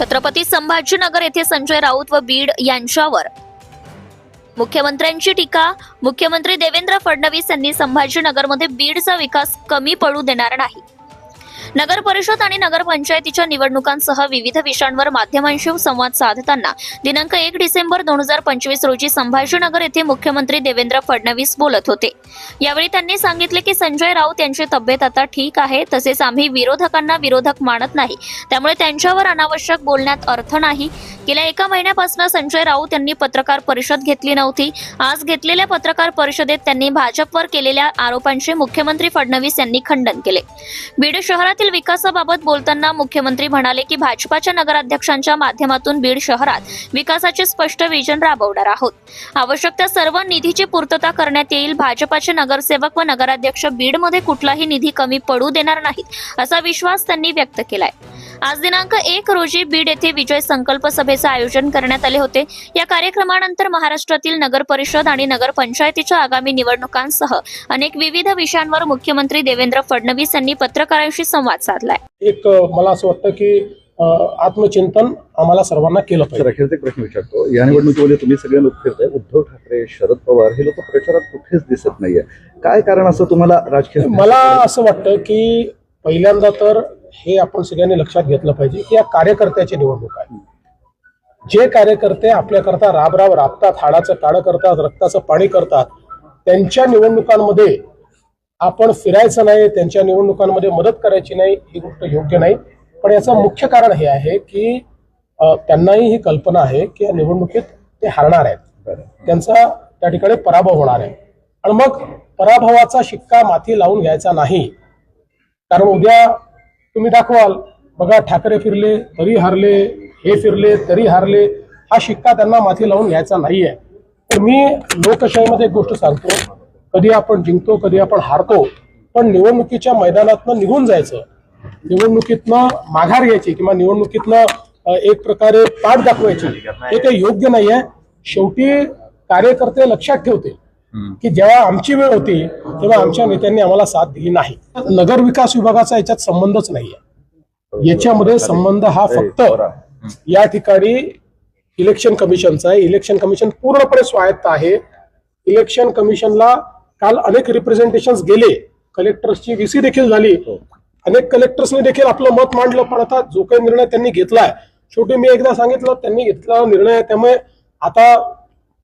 छत्रपती संभाजीनगर येथे संजय राऊत व बीड यांच्यावर. मुख्यमंत्र्यांची टीका मुख्यमंत्री देवेंद्र फडणवीस यांनी संभाजीनगरमध्ये बीडचा विकास कमी पडू देणार नाही. नगर परिषद आणि नगरपंचायतीच्या निवडणुकांसह विविध विषयांवर माध्यमांशी संवाद साधताना दिनांक एक डिसेंबर दोन हजार पंचवीस रोजी संभाजीनगर येथे मुख्यमंत्री देवेंद्र फडणवीस बोलत होते. यावेळी त्यांनी सांगितले की संजय राऊत यांची तब्येत आता ठीक आहे तसेच आम्ही विरोधकांना विरोधक मानत नाही. त्यामुळे त्यांच्यावर अनावश्यक बोलण्यात अर्थ नाही. गेल्या एका महिन्यापासून संजय राऊत यांनी पत्रकार परिषद घेतली नव्हती. आज घेतलेल्या पत्रकार परिषदेत त्यांनी भाजपवर केलेल्या आरोपांचे मुख्यमंत्री फडणवीस यांनी खंडन केले. बीड शहरात शहरातील विकासाबाबत बोलताना मुख्यमंत्री म्हणाले की भाजपाच्या नगराध्यक्षांच्या माध्यमातून बीड शहरात विकासाचे स्पष्ट विजन राबवणार आहोत. आवश्यक त्या सर्व निधीची पूर्तता करण्यात येईल. भाजपाचे नगरसेवक व नगराध्यक्ष बीडमध्ये कुठलाही निधी कमी पडू देणार नाहीत असा विश्वास त्यांनी व्यक्त केलाय. आज दिनांक एक रोजी बीड येथे विजय संकल्प सभेचे आयोजन करण्यात आले होते. या कार्यक्रमानंतर महाराष्ट्रातील नगर परिषद आणि नगरपंचायतीच्या आगामी निवडणुकांसह अनेक विविध विषयांवर मुख्यमंत्री देवेंद्र फडणवीस यांनी पत्रकारांशी संवाद साधलाय. एक मला असं वाटतं की आत्मचिंतन आम्हाला सर्वांना केलं पाहिजे. अखेरचा एक प्रश्न विचारतो. या निवडणुकीमध्ये तुम्ही सगळे लोक फिरताय. उद्धव ठाकरे शरद पवार हे लोक प्रचारात कुठेच दिसत नाहीये. काय कारण असं तुम्हाला राजकीय मला असं वाटतं की पहिल्यांदा तर हे आपण सगळ्यांनी लक्षात घेतलं पाहिजे की या कार्यकर्त्याची निवडणूक आहे. जे कार्यकर्ते आपल्याकरता राबराब राबतात हाडाचं काळं करतात रक्ताचं पाणी करतात त्यांच्या निवडणुकांमध्ये आपण फिरायचं नाही त्यांच्या निवडणुकांमध्ये मदत करायची नाही ही गोष्ट योग्य नाही. पण याचं मुख्य कारण हे आहे की त्यांनाही ही कल्पना आहे की या निवडणुकीत ते हारणार आहेत. त्यांचा त्या ठिकाणी पराभव होणार आहे. आणि मग पराभवाचा शिक्का माथी लावून घ्यायचा नाही. कारण उद्या तुम्ही दाखवाल बघा ठाकरे फिरले तरी हारले हे फिरले तरी हारले हा शिक्का त्यांना माथी लावून घ्यायचा नाहीये. तर मी लोकशाहीमध्ये एक गोष्ट सांगतो कधी आपण जिंकतो कधी आपण हारतो पण निवडणुकीच्या मैदानातनं निघून जायचं. निवडणुकीतनं माघार घ्यायची किंवा निवडणुकीतनं एक प्रकारे पाठ दाखवायची हे काही योग्य नाहीये. शेवटी कार्यकर्ते लक्षात ठेवतील. की जेव्हा आमची वेळ होती तेव्हा आमच्या नेत्यांनी आम्हाला साथ दिली नाही. नगर विकास विभागाचा याच्यात संबंधच नाहीये. याच्यामध्ये संबंध हा फक्त या ठिकाणी इलेक्शन कमिशनचा आहे. इलेक्शन कमिशन पूर्णपणे स्वायत्त आहे. इलेक्शन कमिशनला काल अनेक रिप्रेझेंटेशन गेले. कलेक्टर्सची व्हीसी देखील झाली. अनेक कलेक्टर्सने देखील आपलं मत मांडलं. पण आता जो काही निर्णय त्यांनी घेतलाय शेवटी मी एकदा सांगितलं त्यांनी घेतला निर्णय त्यामुळे आता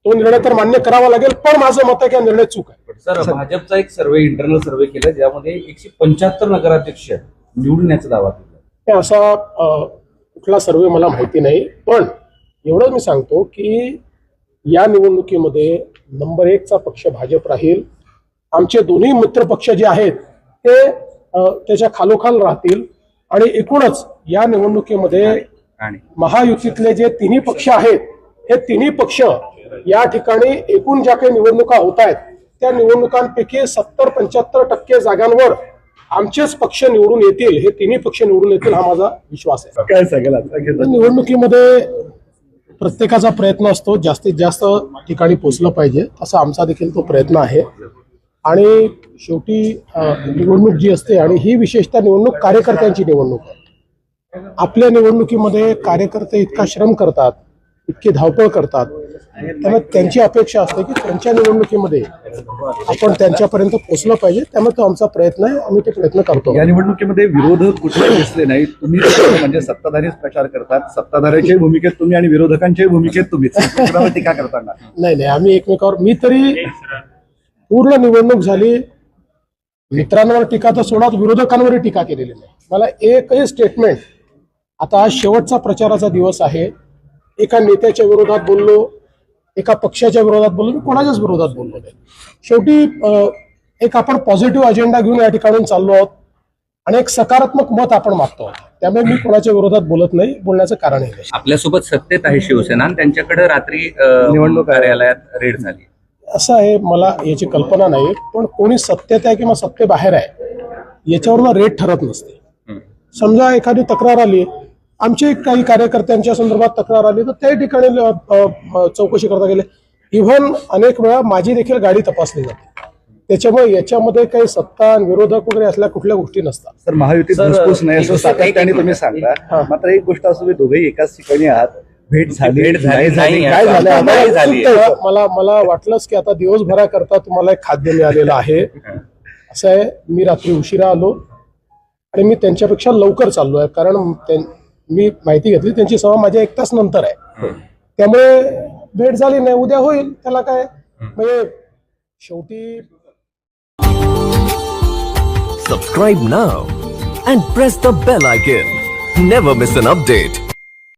तो निर्णय तर मान्य करावा लागेल पण माझं मत आहे की हा निर्णय चूक आहे. सर भाजपचा एक सर्वे इंटरनल सर्वे केला ज्यामध्ये एकशे पंच्याहत्तर नगराध्यक्ष निवडून येण्याचा दावा केला. असा कुठला सर्वे मला माहिती नाही पण एवढं मी सांगतो की या निवडणुकीमध्ये नंबर एकचा पक्ष भाजप राहील. आमचे दोन्ही मित्र पक्ष जे आहेत ते त्याच्या खालोखाल राहतील. आणि एकूणच या निवडणुकीमध्ये महायुतीतले जे तिन्ही पक्ष आहेत हे तिन्ही पक्ष या ठिकाणी एकूण ज्या काही निवडणुका होत आहेत त्या निवडणुकांपैकी सत्तर पंच्याहत्तर टक्के जागांवर आमचेच पक्ष निवडून येतील हे तिन्ही पक्ष निवडून येतील हा माझा विश्वास आहे. काय अखेरचा? निवडणुकीमध्ये प्रत्येकाचा प्रयत्न असतो जास्तीत जास्त ठिकाणी पोचलं पाहिजे असा आमचा देखील तो प्रयत्न आहे. आणि शेवटी निवडणूक जी असते आणि ही विशेषतः निवडणूक कार्यकर्त्यांची निवडणूक आहे. आपल्या निवडणुकीमध्ये कार्यकर्ते इतका श्रम करतात इतकी धावपळ करतात त्यामुळे त्यांची अपेक्षा असते की त्यांच्या निवडणुकीमध्ये आपण त्यांच्यापर्यंत पोहोचलं पाहिजे. त्यामुळे तो आमचा प्रयत्न आहे. आम्ही ते प्रयत्न करतो. या निवडणुकीमध्ये विरोधक कुठले दिसले नाही तुम्ही म्हणजे सत्ताधारीच प्रचार करतात. सत्ताधाऱ्याच्याही भूमिकेत तुम्ही आणि विरोधकांच्याही भूमिकेत कुणावर टीका करताना. नाही नाही. आम्ही एकमेकावर मी तरी पूर्ण निवडणूक झाली. मित्रांवर टीका तर सोडाच विरोधकांवरही टीका केलेली नाही. मला एकही स्टेटमेंट आता आज शेवटचा प्रचाराचा दिवस आहे. एका नेत्याच्या विरोधात बोललो. एका पक्षाच्या विरोधात बोललो मी कोणाच्याच विरोधात बोललो नाही. शेवटी एक आपण पॉझिटिव्ह अजेंडा घेऊन या ठिकाणून चाललो आहोत आणि एक सकारात्मक मत आपण मागतो आहोत. त्यामुळे मी कोणाच्या विरोधात बोलत नाही बोलण्याचं कारणही नाही. आपल्यासोबत सत्तेत आहे शिवसेना आणि त्यांच्याकडे रात्री निवडणूक कार्यालयात रेड झाली. असं आहे मला याची कल्पना नाही पण कोणी सत्तेत आहे किंवा सत्तेबाहेर आहे याच्यावरून रेट ठरत नसते. समजा एखादी तक्रार आली आमची काही कार्यकर्त्यांच्या संदर्भात तक्रार आली तर त्याही ठिकाणी चौकशी करता गेले. इव्हन अनेक वेळा माझी देखील गाडी तपासली जाते. त्याच्यामुळे याच्यामध्ये काही सत्ता आणि विरोधक वगैरे असल्या कुठल्या गोष्टी नसतात. सर, घुसपूस नाही असं एक- सातत्याने तुम्ही हा. सांगता मात्र एक गोष्ट असं दोघेही एकाच ठिकाणी आहात. भेट झाली भेट झाली नाही झाली नाही काय झालं. मला मला वाटलंच की आता दिवसभराकरता तुम्हाला एक खाद्य मिळालेलं आहे. असं आहे मी रात्री उशिरा आलो आणि मी त्यांच्यापेक्षा लवकर चाललो आहे कारण त्यां- मी माहिती घेतली त्यांची सभा माझ्या एक तास नंतर आहे त्यामुळे भेट झाली नाही उद्या होईल त्याला काय म्हणजे शेवटी Subscribe now and press the bell icon. Never miss an update.